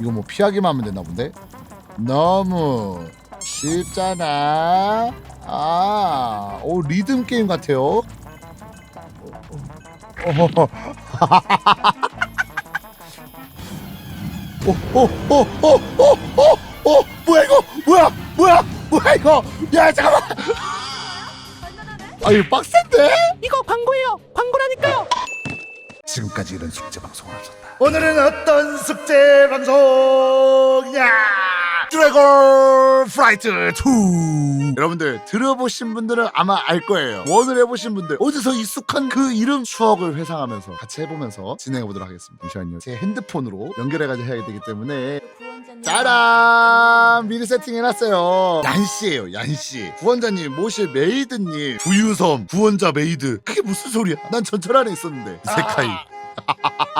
이거 뭐 피하기만 하면 되나 본데? 너무 쉽잖아. 아, 오 리듬 게임 같아요. 어허허. 오오오 오 오 오 오 뭐야 이거 뭐야 뭐야 뭐야 이거 야 잠깐만 아 이거 빡센데 이거 광고예요. 광고라니까요. 지금까지 이런 숙제 방송을 없었다. 오늘은 어떤 숙제 방송이냐? 드래곤 프라이트 2 여러분들 들어보신 분들은 아마 알 거예요. 원을 해보신 분들? 어디서 익숙한 그 이름? 추억을 회상하면서 같이 해보면서 진행해 보도록 하겠습니다. 잠시만요. 제 핸드폰으로 연결해가지고 해야 되기 때문에 짜란! 미리 세팅해놨어요. 얀씨예요 얀씨. 구원자님 모실 메이드님. 부유섬 구원자 메이드. 그게 무슨 소리야? 난 전철 안에 있었는데. 이세카이. 엄숙하고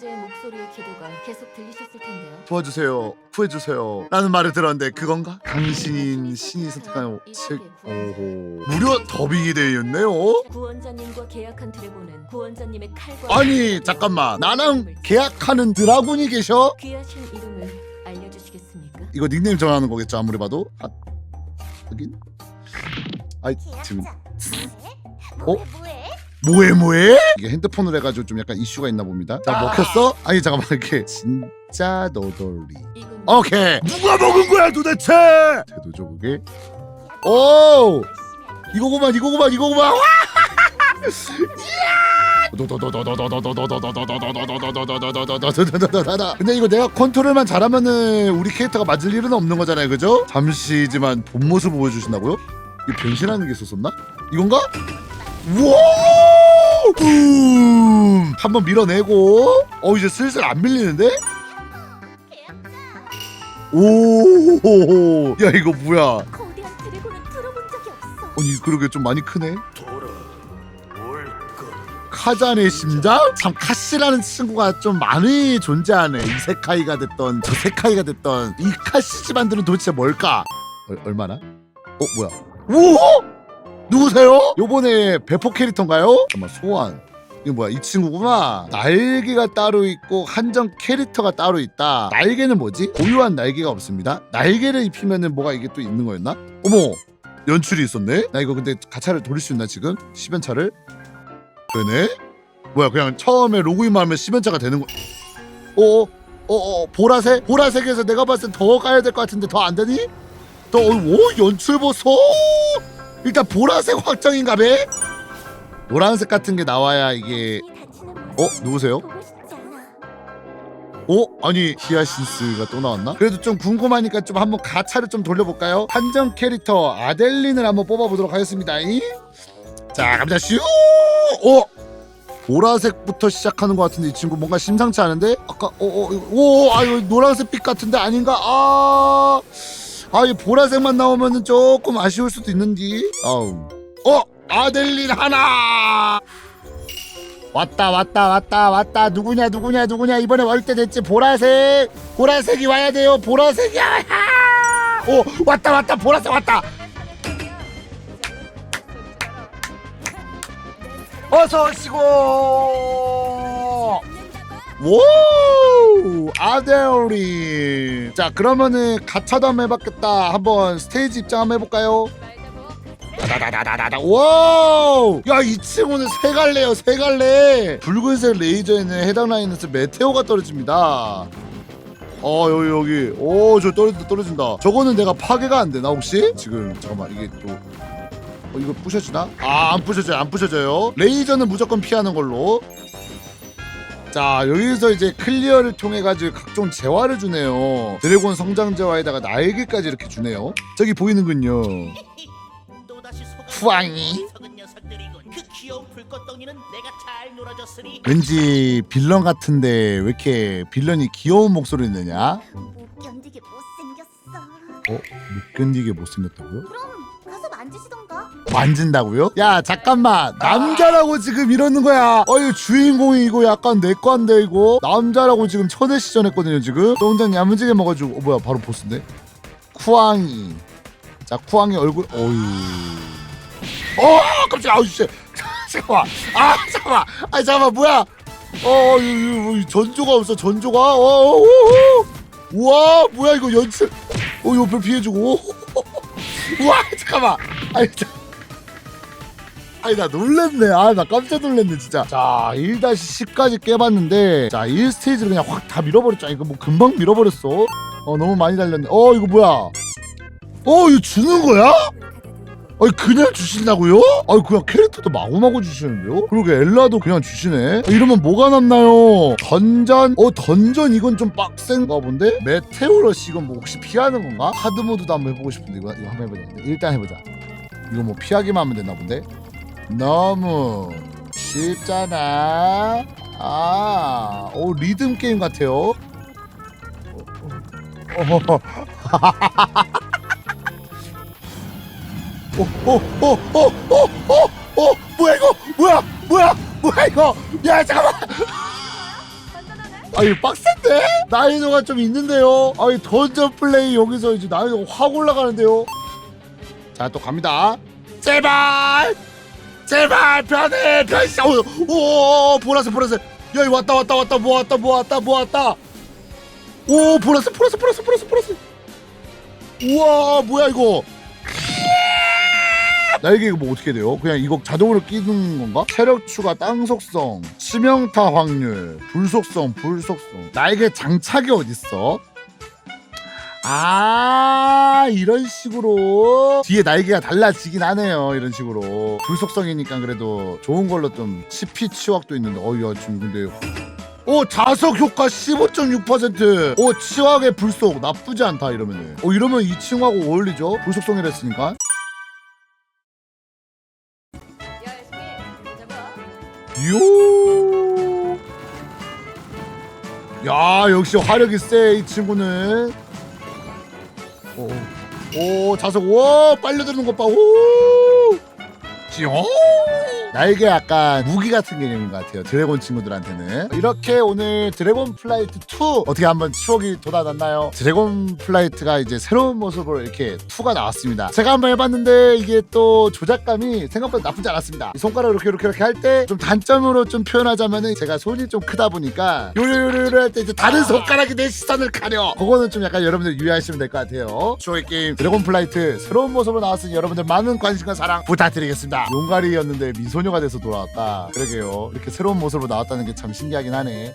존재의 목소리의 기도가 계속 들리셨을 텐데요. 도와주세요 구해주세요 라는 말을 들었는데 그건가? 당신인 신이 선택한 칠 오호 무려 더빙이 되었네요 구원자님과 계약한 드래곤은 구원자님의 칼과 아니 잠깐만 나랑 계약하는 드라군이 계셔? 귀하신 이름을 알려주시겠습니까? 이거 닉네임 정하는 거겠죠 아무리 봐도 아, 여긴? 아이 지금 어? 뭐해 뭐해? 이게 핸드폰으로 해가지고 좀 약간 이슈가 있나 봅니다 자 먹혔어? 아니 잠깐만 이렇게 진짜 너덜리 오케이 누가 먹은 거야 도대체 대도죠 그게 오 이거구만 이거구만 이거구만 와 근데 이거 내가 컨트롤만 잘하면은 우리 캐릭터가 맞을 일은 없는 거잖아요 그죠? 잠시지만 본 모습 보여주신다고요? 이 변신하는 게 있었었나? 이건가? 우와! 음, 한번 밀어내고 어 이제 슬슬 안 밀리는데? 오, 야 이거 뭐야? 거대한 드래곤은 들어본 적이 없어. 아니 그러게 좀 많이 크네. 카잔의 심장? 참 카시라는 친구가 좀 많이 존재하네. 이세카이가 됐던 저세카이가 됐던 이 카시 집안들은 도대체 뭘까? 얼, 얼마나? 어 뭐야? 오! 누구세요? 요번에 배포 캐릭터인가요? 잠깐만 소환. 이거 뭐야 이 친구구나 날개가 따로 있고 한정 캐릭터가 따로 있다 날개는 뭐지? 고유한 날개가 없습니다 날개를 입히면은 뭐가 이게 또 있는 거였나? 어머 연출이 있었네? 나 이거 근데 가차를 돌릴 수 있나 지금? 10연차를? 되네? 뭐야 그냥 처음에 로그인만 하면 10연차가 되는 거 어어 어어 보라색? 보라색에서 내가 봤을 땐더 가야 될 것 같은데 더 안 되니? 더, 어, 오 연출 보소 일단 보라색 확정인가 배? 노란색 같은 게 나와야 이게 어? 누구세요? 어? 아니 히아신스가 또 나왔나? 그래도 좀 궁금하니까 좀 한번 가차를 좀 돌려볼까요? 한정 캐릭터 아델린을 한번 뽑아보도록 하겠습니다 이? 자 갑니다 슈! 어? 보라색부터 시작하는 것 같은데 이 친구 뭔가 심상치 않은데? 아까 어어오 아 이거 노란색 빛 같은데 아닌가? 아... 아, 이 보라색만 나오면은 조금 아쉬울 수도 있는데. 아우. 어, 아델린 하나. 왔다, 왔다, 왔다, 왔다. 누구냐, 누구냐, 누구냐. 이번에 올 때 됐지. 보라색. 보라색이 와야 돼요. 보라색이야. 오, 왔다, 왔다. 보라색 왔다. 어서 오시고. 오 아델린! 자 그러면은 한번 해봤겠다. 한번 스테이지 입장 한번 해볼까요? 다다다다다다. 와우! 야이 친구는 세 갈래요 세 갈래. 붉은색 레이저에는 해당 라인에서 메테오가 떨어집니다. 어 여기 여기. 오저 떨어진다 떨어진다. 저거는 내가 파괴가 안 되나 혹시? 지금 잠깐만 이게 또. 어, 이거 부셔지나? 아 안 부셔져요 안 부셔져요. 레이저는 무조건 피하는 걸로 자 여기서 이제 클리어를 통해 가지고 각종 재화를 주네요 드래곤 성장 재화에다가 날개까지 이렇게 주네요 저기 보이는군요 또다시 녀석들이군. 그 귀여운 불꽃덩이는 내가 잘 놀아줬으니 왠지 빌런 같은데 왜 이렇게 빌런이 귀여운 목소리를 내냐? 못 견디게 못생겼어. 어? 못 견디게 못생겼다고요? 그럼 만진다고요? 야 잠깐만. 남자라고 지금 이러는 거야. 어이 주인공이 이거 약간 내 건데 이거. 남자라고 지금 초대 시전했거든요 지금. 또 혼자 야무지게 먹어주고. 어 뭐야 바로 보스인데? 쿠앙이. 자 쿠앙이 얼굴. 어유 어 깜짝이야. 아우 씨 잠깐만. 아 잠깐만. 아 잠깐만. 뭐야? 어, 이, 이, 이, 전조가 없어, 전조가. 어, 어, 어, 어. 우와, 뭐야, 이거 연출. 어, 옆을 피해주고. 우와, 잠깐만. 아니, 자. 아니, 나 놀랬네. 아, 나 깜짝 놀랐네, 진짜. 자, 1-10까지 깨봤는데, 자, 1스테이지를 그냥 확 다 밀어버렸잖아. 이거 뭐 금방 밀어버렸어. 어, 너무 많이 달렸네. 어, 이거 뭐야. 어, 이거 주는 거야? 아니 그냥 주신다고요? 아니 그냥 캐릭터도 마구마구 주시는데요? 그러게 엘라도 그냥 주시네 이러면 뭐가 남나요? 던전? 어 던전 이건 좀 빡센가 본데? 메테오러시 이건 뭐 혹시 피하는 건가? 하드모드도 한번 해보고 싶은데 이거, 이거 한번 해보자 일단 해보자 이거 뭐 피하기만 하면 되나 본데? 너무 쉽잖아 아, 오 리듬 게임 같아요 어, 어, 어. 뭐야 이거 뭐야 뭐야 뭐야 이거 야 잠깐만 아 이거 빡센데 난이도가 좀 있는데요 아이 던전 플레이 여기서 이제 난이도가 확 올라가는데요 자 또 갑니다 제발 제발 변해 변시 오 보라색 보라색 야 이거 왔다 왔다 왔다 뭐 왔다 뭐 왔다 뭐 왔다 오 보라색 보라색 보라색 보라색 보라색 우와 뭐야 이거 날개 이거 뭐 어떻게 돼요? 그냥 이거 자동으로 끼는 건가? 체력 추가 땅 속성, 치명타 확률, 불 속성, 불 속성. 날개 장착이 어딨어? 아 이런 식으로 뒤에 날개가 달라지긴 하네요 이런 식으로. 불속성이니까 그래도 좋은 걸로 좀 치피 치확도 있는데. 어이야 지금 근데. 오 자석 효과 15.6%오 치확의 불속 나쁘지 않다 이러면은. 오 이러면 이 친구하고 어울리죠? 불속성이라 했으니까. 요. 야 역시 화력이 세 이 친구는. 오, 오 자석 오 빨려드는 것 봐. 오. 찌용. 날개 약간 무기 같은 개념인 것 같아요. 드래곤 친구들한테는. 이렇게 오늘 드래곤 플라이트 2 어떻게 한번 추억이 돋아났나요? 드래곤 플라이트가 이제 새로운 모습으로 이렇게 2가 나왔습니다. 제가 한번 해봤는데 이게 또 조작감이 생각보다 나쁘지 않았습니다. 이 손가락 이렇게 이렇게 이렇게 할 때 좀 단점으로 좀 표현하자면은 제가 손이 좀 크다 보니까 요요요요 할 때 이제 다른 손가락이 내 시선을 가려. 그거는 좀 약간 여러분들 유의하시면 될 것 같아요. 추억의 게임 드래곤 플라이트 새로운 모습으로 나왔으니 여러분들 많은 관심과 사랑 부탁드리겠습니다. 용가리였는데 미 소녀가 돼서 돌아왔다. 그러게요. 이렇게 새로운 모습으로 나왔다는 게 참 신기하긴 하네